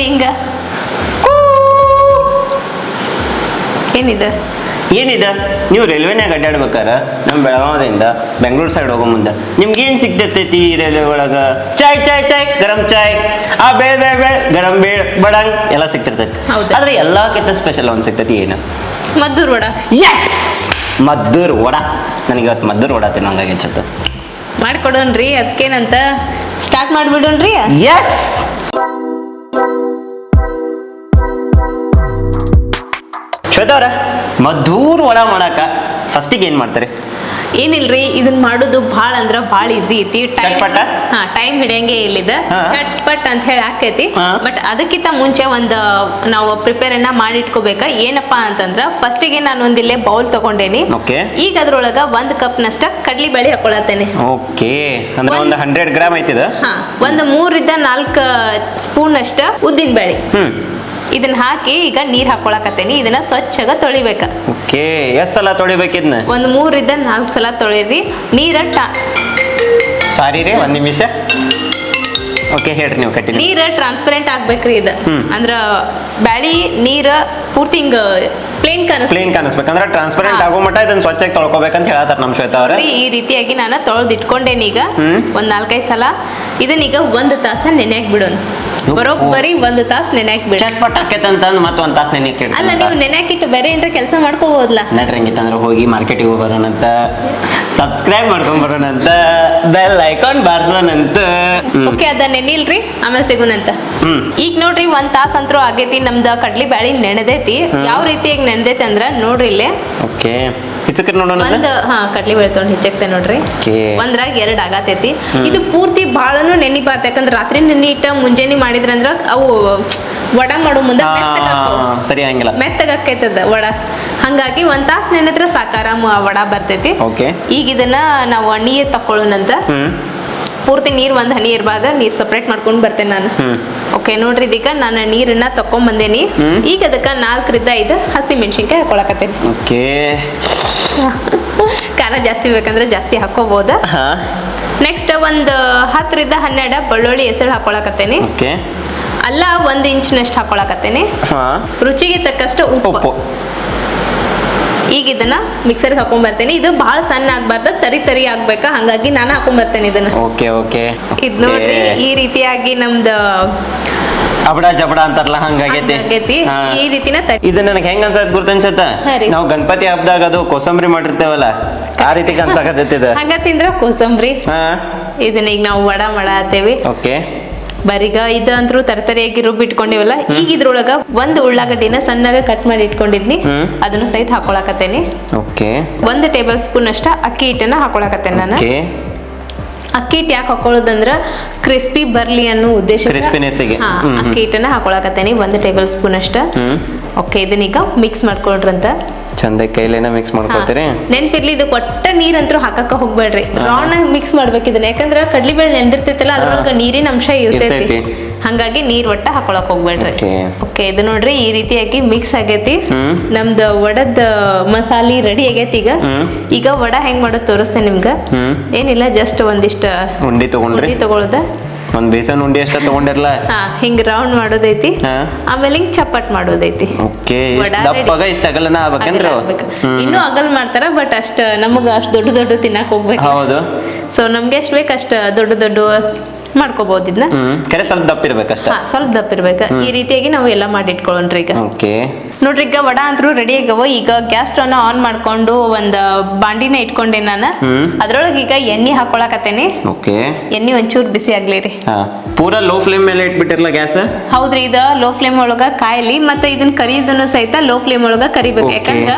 ನೋಡ್ರಿ ಹಿಂಗ ಏನಿದ? ಏನಿದ? ನೀವು ರೈಲ್ವೆನಾಗ ಅಡ್ಡಾಡ್ಬೇಕಾರ? ನಮ್ಮ ಬೆಳಗಾವದಿಂದ ಬೆಂಗಳೂರು ಸೈಡ್ ಹೋಗೋ ಮುಂದೆ. ನಿಮ್ಗೆ ಏನು ಸಿಗ್ತೈತಿ ರೈಲ್ವೆ ಒಳಗೆ? ಚಾಯ್ ಚಾಯ್ ಚಾಯ್ ಗರಂ ಚಾಯ್. ಆ ಬೇಳೆ ಬೇಳೆ ಬೇಳೆ ಗರಂ ಬೇಳೆ ಬಡಂಗ್ ಎಲ್ಲ ಸಿಗ್ತಿರ್ತೈತಿ. ಆದ್ರೆ ಎಲ್ಲಕ್ಕಿಂತ ಸ್ಪೆಷಲ್ ಒಂದು ಸಿಗ್ತೈತಿ ಏನು? ಮದ್ದೂರ್ ವಡ. ಎಸ್ ಮದ್ದೂರು ವಡ. ನನಗೆ ಇವತ್ತು ಮದ್ದೂರು ವಡ ತಿನ್ನೋಂಗಾಗಿ ಅನ್ಸುತ್ತೆ ಮಾಡ್ಕೊಡೋಣ್ರಿ ಅದಕ್ಕೇನಂತ ಸ್ಟಾರ್ಟ್ ಮಾಡ್ಬಿಡೋಣ್ರಿ. ಎಸ್ ಶ್ವೇತಾ ಮಧೂರ್ ಒಳ ಮಾಡಾಕ ಫಸ್ಟಿಗೆ ಏನು ಮಾಡ್ತಾರೆ? ಏನಿಲ್ರಿ ಇದನ್ನ ಮಾಡೋದು ಭಾಳ ಅಂದ್ರ ಬಾಳ ಈಸಿ ಐತಿ. ಟೈಮ್ ಚಟ್ಪಟ? ಹಾ ಟೈಮ್ ಹಿಡಿಯಂಗೆ ಇಲ್ಲಿದ. ಚಟ್ಪಟ್ ಅಂತ ಹೇಳಿ ಆಕೈತಿ ಬಟ್ ಅದಕ್ಕಿಂತ ಮುಂಚೆ ಒಂದು ನಾವು ಪ್ರಿಪೇರ್ ಅನ್ನ ಮಾಡಿಟ್ಕೋಬೇಕ ಏನಪ್ಪಾ ಅಂತಂದ್ರ ಫಸ್ಟಿಗೆ ನಾನು ಒಂದಿಲ್ಲೇ ಬೌಲ್ ತಗೊಂಡೇನಿ. ಈಗ ಅದ್ರೊಳಗ ಒಂದ್ ಕಪ್ ನಷ್ಟ ಕಡ್ಲಿ ಬೇಳೆ ಹಾಕೊಳತ್ತೇನೆ. ಓಕೆ ಅಂದ್ರೆ ಒಂದ್- ಒಂದು ಹಂಡ್ರೆಡ್ ಗ್ರಾಮ್ ಐತಿದ ಹಾ ಒಂದು ಮೂರಿಂದ ನಾಲ್ಕು ಸ್ಪೂನ್ ಅಷ್ಟ ಉದ್ದಿನ ಬೇಳೆ. ಹ್ಮ್. ಇದನ್ನ ಹಾಕಿ ಈಗ ನೀರ್ ಹಾಕೊಳಕತ್ತೇನಿ. ಇದನ್ನ ಸ್ವಚ್ಛಗ ತೊಳಿಬೇಕ. ಓಕೆ ಎಷ್ಟ್ ಸಲ ತೊಳಿಬೇಕಿದ್ನ ಒಂದ್ ಮೂರಿಂದ ನಾಲ್ಕು ಸಲ ತೊಳಿರಿ. ನೀರ ಸಾರಿ ರೀ ಒಂದ್ ನಿಮಿಷ. ಓಕೆ ಹೇಳ್ರಿ ನೀವು ಕಟ್ಟಿ ನೀರ ಟ್ರಾನ್ಸ್ಪರೆಂಟ್ ಆಗ್ಬೇಕ್ರಿ ಇದು. ಅಂದ್ರ ಬ್ಯಾಳಿ ನೀರ ಪೂರ್ತಿ ಹಿಂಗ ಪ್ಲೇನ್ ಕನಸ್ ಪ್ಲೇನ್ ಕಾಣಿಸ್ಬೇಕಂದ್ರೆ ಟ್ರಾನ್ಸ್ಪರೆಂಟ್ ಆಗೋ ಮಟ್ಟ ಇದನ್ನ ಸ್ವಚ್ಛಾಗಿ ತೊಳ್ಕೊಬೇಕಂತ ಹೇಳತ್ತಾರ ನಮ್ಮ ಶ್ವೇತಾ ಅವ್ರ. ಈ ರೀತಿಯಾಗಿ ನಾನು ತೊಳೆದಿಟ್ಕೊಂಡೇನೀಗ ಈಗ. ಒಂದು ನಾಲ್ಕೈದು ಸಲ. ಇದನ್ನೀಗ ಒಂದು ತಾಸ ನೆನೆಯಾಗಿ ಬಿಡೋಣ. ಬರೋಬ್ಬರಿ ಒಂದು ತಾಸು ನೆನೆಯಾಕ್ ಬಿಡ. ಚಟ್ಪಟ್ ಆಕೈತೆ ಅಂತಂದು ಮತ್ತೆ ಒಂದು ತಾಸು ನೆನೆ ಅಲ್ಲ ನೀವು ನೆನೆಯಾಕಿಟ್ಟು ಬೇರೆ ಏನ್ರ ಕೆಲಸ ಮಾಡ್ಕೋಬಹುದಲ್ಲ ನಡ್ರಿ ಅಂದ್ರೆ ಹೋಗಿ ಮಾರ್ಕೆಟಿಗೆ ಹೋಗೋಣಂತ. ಬರೋಣಂತ ಸಬ್ಸ್ಕ್ರೈಬ್ ಮಾಡ್ಕೊಂಡ್ ಬರೋಣಂತ. ಬೆಲ್ ಐಕಾನ್ ಬಾರ್ಸೋಣಂತ. ಓಕೆ ಅದ ನೆನಿಲ್ರಿ ಆಮೇಲೆ ಸಿಗುನಂತ. ಈಗ ನೋಡ್ರಿ ಒಂದ್ ತಾಸ ಅಂತರೂ ಆಗೈತಿ ನಮ್ದ ಕಡ್ಲಿ ಬ್ಯಾಳಿ ನೆನೆದೈತಿ. ಯಾವ ರೀತಿಯಾಗಿ ನೆನೆದೈತಿ ಅಂದ್ರ ನೋಡ್ರಿ ಇಲ್ಲೇ. ಓಕೆ ಹಿಚಕ್ರಿ ನೋಡೋಣ ಒಂದ್ ಹಾ ಕಡ್ಲಿ ಬೇಳೆ ತೊಗೊಂಡ್ ಹಿಚಕ್ತೆ ನೋಡ್ರಿ. ಒಂದ್ರಾಗ ಎರಡ್ ಆಗತೈತಿ. ಇದು ಪೂರ್ತಿ ಬಾಳನು ನೆನಿಪಾತ ಯಾಕಂದ್ರ ರಾತ್ರಿ ನೆನಿ ಇಟ್ಟ ಮುಂಜಾನೆ ಮಾಡಿದ್ರಂದ್ರ ಅವು ವಡ ಮಾಡೋ ಮುಂದೆ. ಸರಿ ಹಂಗಿಲ್ಲ ಮೆತ್ತಗಾಕೈತದ ವಡ. ಹಂಗಾಗಿ ಒಂದ್ ತಾಸ್ ನೆನೆದ್ರ ಸಾಕಾರ ವಡ ಬರ್ತೈತಿ. ಓಕೆ. ಈಗ ಇದನ್ನ ನಾವು ನೀರ್ ತಕೊಳ್ಳೋಣಂತ ಹ್ಮ್. ಪೂರ್ತಿ ನೀರ್ ಒಂದ್ ಹನಿ ಇರ್ಬಾರ್ದ ನೀರ್ ಸಪ್ರೇಟ್ ಮಾಡ್ಕೊಂಡ್ ಬರ್ತೇನೆ ನಾನು. ಓಕೆ ನೋಡ್ರಿ ಇದೀಗ ನಾನು ನೀರನ್ನ ತಕೊಂಡ್ ಬಂದೇನಿ ಹ್ಮ್. ಈಗ ಅದಕ್ಕ ನಾಲ್ಕರಿಂದ ಐದು ಹಸಿ ಮೆಣಸಿನ್ಕಾಯಿ ಹಾಕೊಳಕತ್ತೇನಿ. ಓಕೆ ಖಾರ ಜಾಸ್ತಿ ಬೇಕಂದ್ರೆ ಜಾಸ್ತಿ ಹಾಕೋಬಹುದ ನೆಕ್ಸ್ಟ್ ಒಂದು ಹತ್ತರಿಂದ ಹನ್ನೆರಡು ಬೆಳ್ಳುಳ್ಳಿ ಹೆಸರು ಹಾಕೊಳಕತ್ತೇನಿ. ಅಲ್ಲ ಒಂದು ಇಂಚಿನಷ್ಟು ಹಾಕೊಳಕತ್ತೇನಿ. ರುಚಿಗೆ ತಕ್ಕಷ್ಟು ಉಪ್ಪು. ಈಗ ಇದನ್ನ ಮಿಕ್ಸರ್ಗೆ ಹಾಕೊಂಡ್ ಬರ್ತೇನೆ. ಇದು ಬಹಳ ಸಣ್ಣ ಆಗ್ಬಾರ್ದು ಸರಿ ಸರಿ ಆಗ್ಬೇಕಾ? ಹಂಗಾಗಿ ನಾನು ಹಾಕೊಂಡ್ ಬರ್ತೇನೆ ಇದನ್ನ. Okay okay. ಇದ್ ನೋಡ್ರಿ ಈ ರೀತಿಯಾಗಿ ನಮ್ದು ಅಬಡ ಜಬಡ ಅಂತಾರಲ್ಲ ಹಂಗಾಗೈತಿ. ಈ ರೀತಿನ ಇದು ನನಗೆ ಹೆಂಗ ಅನ್ಸತ್ ಗುರ್ತನ್ಸತ್ತ? ನಾವು ಗಣಪತಿ ಹಬ್ಬದಾಗ ಅದು ಕೋಸಂಬರಿ ಮಾಡಿರ್ತೇವಲ್ಲ ಆ ರೀತಿ ಕನ್ಸಾಕತ್ತೈತಿ ಹಂಗ ತಿಂದ್ರ ಕೋಸಂಬರಿ. ಇದನ್ನ ಈಗ ನಾವು ವಡ ಮಾಡತ್ತೇವಿ ಓಕೆ. ಬರೀಗ ಇದಂತ್ರು ತರತರಿಯಾಗಿ ರುಬ್ಬಿ ಇಟ್ಕೊಂಡಿವಲ್ಲ ಈಗ ಇದ್ರೊಳಗ ಒಂದ್ ಉಳ್ಳಾಗಡ್ಡಿನ ಸಣ್ಣಗೆ ಕಟ್ ಮಾಡಿ ಇಟ್ಕೊಂಡಿದ್ನಿ. ಅದನ್ನ ಸಹಿತ ಹಾಕೊಳಕತ್ತೇನಿ. ಓಕೆ. ಒಂದು ಟೇಬಲ್ ಸ್ಪೂನ್ ಅಷ್ಟ ಅಕ್ಕಿ ಹಿಟ್ಟನ್ನ ಹಾಕೊಳಕತ್ತೇನೆ ನಾನು. ಅಕ್ಕಿ ಹಿಟ್ಟು ಯಾಕೆ ಹಾಕೊಳ್ಳೋದಂದ್ರ ಕ್ರಿಸ್ಪಿ ಬರ್ಲಿ ಅನ್ನೋ ಉದ್ದೇಶ. ಅಕ್ಕಿ ಹಿಟ್ಟನ್ನ ಹಾಕೊಳಕತ್ತೇನಿ ಒಂದ್ ಟೇಬಲ್ ಸ್ಪೂನ್ ಅಷ್ಟ. ಓಕೆ ಓಕೆ ಇದನ್ನೀಗ ಮಿಕ್ಸ್ ಮಾಡ್ಕೊಂಡ್ರಂತ. ಚಂದ ಕೈಲೇನ ಮಿಕ್ಸ್ ಮಾಡ್ಕೋತೀರಿ ನೆನ್ಪಿರ್ಲಿ ಇದಕ್ಕೆ ಒಟ್ಟ ನೀರಂತ್ರು ಹಾಕಕ್ಕ ಹೋಗ್ಬೇಡ್ರಿ. ರಾಣ ಮಿಕ್ಸ್ ಮಾಡ್ಬೇಕು ಇದನ್ನ ಯಾಕಂದ್ರ ಕಡ್ಲಿ ಬೇಳೆ ನೆಂದಿರ್ತೈತಲ್ಲ ಅದ್ರೊಳಗ ನೀರಿನ ಅಂಶ ಇರ್ತೈತಿ. ಹಂಗಾಗಿ ನೀರ್ ಒಟ್ಟ ಹಾಕೊಳಕ್ ಹೋಗ್ಬೇಡ್ರಿ. ಓಕೆ. ಇದು ನೋಡ್ರಿ ಈ ರೀತಿಯಾಗಿ ಮಿಕ್ಸ್ ಆಗೈತಿ. ನಮ್ದ ವಡದ ಮಸಾಲಿ ರೆಡಿ ಆಗೈತಿ ಈಗ. ಈಗ ವಡ ಹೆಂಗ್ ಮಾಡೋದ್ ತೋರಿಸ್ತೇನೆ ನಿಮ್ಗ. ಏನಿಲ್ಲ ಜಸ್ಟ್ ಒಂದಿಷ್ಟ ಉಂಡಿ ತಗೊಂಡ್ರಿ. ಉಂಡಿ ತಗೊಳ್ದ. ಒಂದ್ ಬೇಸನ್ ಉಂಡಿ ಅಷ್ಟ ತಗೊಂಡಿರ್ಲ? ಹಾ ಹಿಂಗ್ ರೌಂಡ್ ಮಾಡೋದೈತಿ. ಹಾ. ಆಮೇಲೆ ಹಿಂಗ್ ಚಪಾಟ್ ಮಾಡೋದೈತಿ. ಓಕೆ ವಡ ದಪ್ಪಗ ಇಷ್ಟ ಅಗಲನ ಆಗ್ಬೇಕೇನ್ರಿ ಅವು? ಇನ್ನೂ ಅಗಲ್ ಮಾಡ್ತಾರ ಬಟ್ ಅಷ್ಟ ನಮಗ ಅಷ್ಟ್ ದೊಡ್ಡ ದೊಡ್ಡ ತಿನ್ನಕ್ ಹೋಗ್ಬೇಕು ಹೌದು. ಸೊ ನಮ್ಗೆ ಎಷ್ಟ್ ಬೇಕು ಅಷ್ಟ ದೊಡ್ಡ ದೊಡ್ಡ ಮಾಡ್ಕೋಬಹುದು ಇದನ್ನ ಕರೆ ಸ್ವಲ್ಪ ದಪ್ಪ ಇರ್ಬೇಕಷ್ಟೇ ಸ್ವಲ್ಪ ದಪ್ಪ ಇರ್ಬೇಕು. ಈ ರೀತಿಯಾಗಿ ನಾವು ಎಲ್ಲ ಮಾಡಿ ಇಟ್ಕೊಳ್ಳೋಣ್ರಿ ಈಗ. ಓಕೆ. ನೋಡ್ರಿ ಈಗ ವಡ ಅಂತರೂ ರೆಡಿ ಆಗ್ಯಾವ ಈಗ ಗ್ಯಾಸ್ ಸ್ಟವ್ನ ಆನ್ ಮಾಡ್ಕೊಂಡು ಒಂದ್ ಬಾಂಡಿನ ಇಟ್ಕೊಂಡೆ ನಾನು. ಅದ್ರೊಳಗೆ ಈಗ ಎಣ್ಣೆ ಹಾಕೊಳಕತ್ತೇನಿ. ಓಕೆ. ಎಣ್ಣೆ ಒಂಚೂರು ಬಿಸಿ ಆಗ್ಲಿ ರೀ. ಪೂರಾ ಲೋ ಫ್ಲೇಮ್ ಮೇಲೆ ಇಟ್ಬಿಟ್ಟಿರಲ್ಲ ಗ್ಯಾಸ್ ಹೌದ್ರಿ ಇದ ಲೋ ಫ್ಲೇಮ್ ಒಳಗ ಕಾಯ್ಲಿ ಮತ್ತೆ ಇದನ್ನ ಕರಿಯೋದನ್ನು ಸಹಿತ ಲೋ ಫ್ಲೇಮ್ ಒಳಗ ಕರಿಬೇಕು. ಯಾಕಂದ್ರ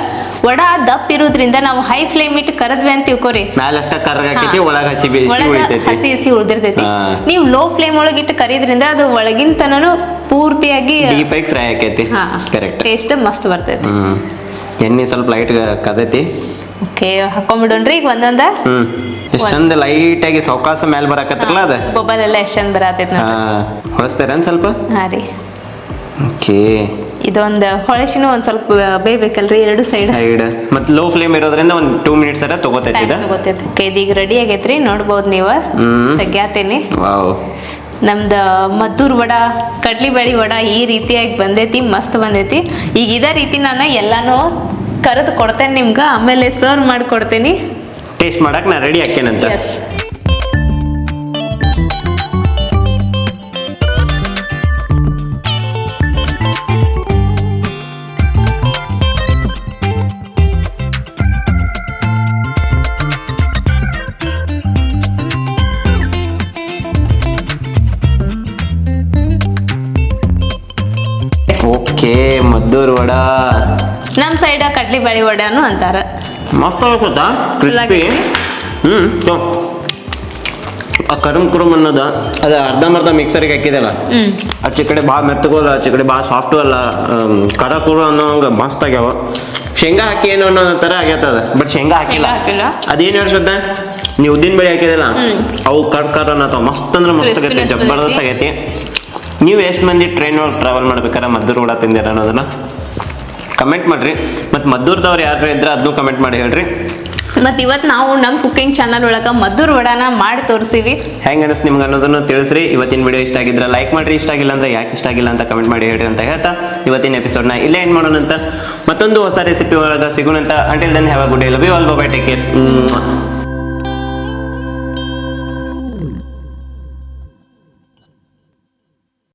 ವಡ ದಪ್ಪ ಇರೋದ್ರಿಂದ ನಾವು ಹೈ ಫ್ಲೇಮ್ ಇಟ್ಟು ಕರದ್ವಿ ಅಂತ ತಿಳ್ಕೊರಿ. ಮ್ಯಾಲ ಅಷ್ಟ ಕರ್ಗಾಕೈತಿ. ಒಳಗ ಹಸಿ ಒಳಗ ಹಸಿ ಹಸಿ ಉಳ್ದಿರ್ತೈತಿ. ನೀವು ಲೋ ಫ್ಲೇಮ್ ಒಳಗೆ ಇಟ್ಟು ಕರಿಯೋದ್ರಿಂದ ಅದು ಒಳಗಿನ ತನನು ಪೂರ್ತಿಯಾಗಿ ಡೀಪ್ ಆಗಿ ಫ್ರೈ ಆಕೈತಿ. ಹಾ ಕರೆಕ್ಟ್ ಟೇಸ್ಟ್ ಮಸ್ತ್ ಬರ್ತೈತಿ. ಎಣ್ಣೆ ಸ್ವಲ್ಪ ಲೈಟ್ ಕದೈತಿ. ಓಕೆ ಹಾಕೊಂಡ್ಬಿಡೋಣ್ರಿ ಈಗ ಒಂದೊಂದ? ಹ್ಮ್. ಎಷ್ಟ್ ಚಂದ ಲೈಟ್ ಆಗಿ ಸೌಕಾಸ ಮೇಲೆ ಬರಾಕತ್ರಲ್ಲ ಅದ? ಬೊಬ್ಬಲ್ ಎಲ್ಲ ಎಷ್ಟು ಚಂದ ಬರತೈತಿ ಹಾ ನೋಡ್ರಿ ಸ್ವಲ್ಪ? ಹಾ ರೀ. ಓಕೆ ಇದೊಂದು ಹೊಳೆಸಿನ ಒಂದ್ ಸ್ವಲ್ಪ ಬೇಯ್ಬೇಕಲ್ರಿ ಎರಡು ಸೈಡ್ ಸೈಡ್ ಮತ್ತು ಲೋ ಫ್ಲೇಮ್ ಇರೋದ್ರಿಂದ ಒಂದ್ ಟೂ ಮಿನಿಟ್ಸ್ ಅರ ತಗೋತೈತಿ ಇದ ಓಕೆ ಇದೀಗ ರೆಡಿ ಆಗೈತ್ರಿ ನೋಡ್ಬೋದು ನೀವು. ತೆಗ್ಯಾತೇನಿ. ವಾವ್ ನಮ್ದು ಮದ್ದೂರ್ ವಡ ಕಡ್ಲಿಬೇಳಿ ವಡ ಈ ರೀತಿಯಾಗಿ ಬಂದೈತಿ ಮಸ್ತ್ ಬಂದೈತಿ. ಈಗ ಇದೇ ರೀತಿ ನಾನು ಎಲ್ಲಾನು ಕರೆದು ಕೊಡ್ತೇನೆ ನಿಮ್ಗೆ ಆಮೇಲೆ ಸರ್ವ್ ಮಾಡಿಕೊಡ್ತೀನಿ. ಟೇಸ್ಟ್ ಮಾಡಕ್ ನಾನು ರೆಡಿ ಹಾಕೇನಂತ? ವಡ. ನಮ್ಮ ಸೈಡ್ ಕಡ್ಲಿ ಬ್ಯಾಳಿ ವಡಾನು ಅಂತಾರ. ಮಸ್ತ್ ಕ್ರಿಸ್ಪಿ ಆಗೈತಿ? ಹ್ಮ್ ತೊ. ಆ ಕರುಮ್ ಕುರುಮ್ ಅನ್ನೋದ ಅದು ಅರ್ಧಂಬರ್ಧ ಮಿಕ್ಸರ್ಗೆ ಹಾಕಿದಲ್ಲ? ಆಚೆ ಕಡೆ ಭಾಳ ಮೆತ್ತಗೋದ ಆಚೆ ಕಡೆ ಭಾಳ ಸಾಫ್ಟು ಅಲ್ಲ ಕರ ಕುರು ಅನ್ನೋ ಹಂಗ ಮಸ್ತ್ ಆಗ್ಯಾವ. ಶೇಂಗಾ ಹಾಕಿ ಏನೋ ಅನ್ನೋ ಥರ ಆಗೈತದ ಬಟ್ ಶೇಂಗಾ ಹಾಕಿಲ್ಲ. ಅದೇನ್ ಹೇಳ್ಸುತ್ತ ನೀವು ಉದ್ದಿನ ಬೆಳೆ ಹಾಕಿದಲ್ಲ. ಅವು ಕಡ್ ಕರ್ ಅನ್ನತಾವ ಮಸ್ತ್ ಅಂದ್ರೆ ಮಸ್ತ್ ಆಗೈತಿ ಜಬರ್ದಸ್ತ್. ಆಗೈತಿ. ನೀವು ಎಷ್ಟು ಮಂದಿ ಟ್ರೈನ್ ಒಳಗೆ ಟ್ರಾವೆಲ್ ಮಾಡ್ಬೇಕಾರ ಮದ್ದೂರು ಕೂಡ ತಿಂದಿರ ಅನ್ನೋದನ್ನ? ಕಮೆಂಟ್ ಮಾಡ್ರಿ. ಮತ್ತು ಮದ್ದೂರ್ದವ್ರು ಯಾರು ಇದ್ರೆ ಅದನ್ನು ಕಮೆಂಟ್ ಮಾಡಿ ಹೇಳ್ರಿ. ಮತ್ತು ಇವತ್ತು ನಾವು ನಮ್ಮ ಕುಕ್ಕಿಂಗ್ ಚಾನಲ್ ಒಳಗೆ ಮದ್ದೂರ್ ವಡಾನ ಮಾಡಿ ತೋರಿಸಿವಿ. ಹೆಂಗೆ ಅನಿಸ್ತು ನಿಮ್ಗೆ ಅನ್ನೋದನ್ನು ತಿಳಿಸ್ರಿ. ಇವತ್ತಿನ ವಿಡಿಯೋ ಇಷ್ಟ ಆಗಿದ್ರೆ ಲೈಕ್ ಮಾಡ್ರಿ. ಇಷ್ಟ ಆಗಿಲ್ಲ ಅಂದ್ರೆ ಯಾಕೆ ಇಷ್ಟ ಆಗಿಲ್ಲ ಅಂತ ಕಮೆಂಟ್ ಮಾಡಿ ಹೇಳ್ರಿ ಅಂತ ಹೇಳ್ತಾ ಇವತ್ತಿನ ಎಪಿಸೋಡ್ನ ಇಲ್ಲೇ ಎಂಡ್ ಮಾಡೋಣ ಅಂತ ಮತ್ತೊಂದು ಹೊಸ ರೆಸಿಪಿ ಒಳಗೆ ಸಿಗೋಣಂತ. Until then have a good day love you all bye take care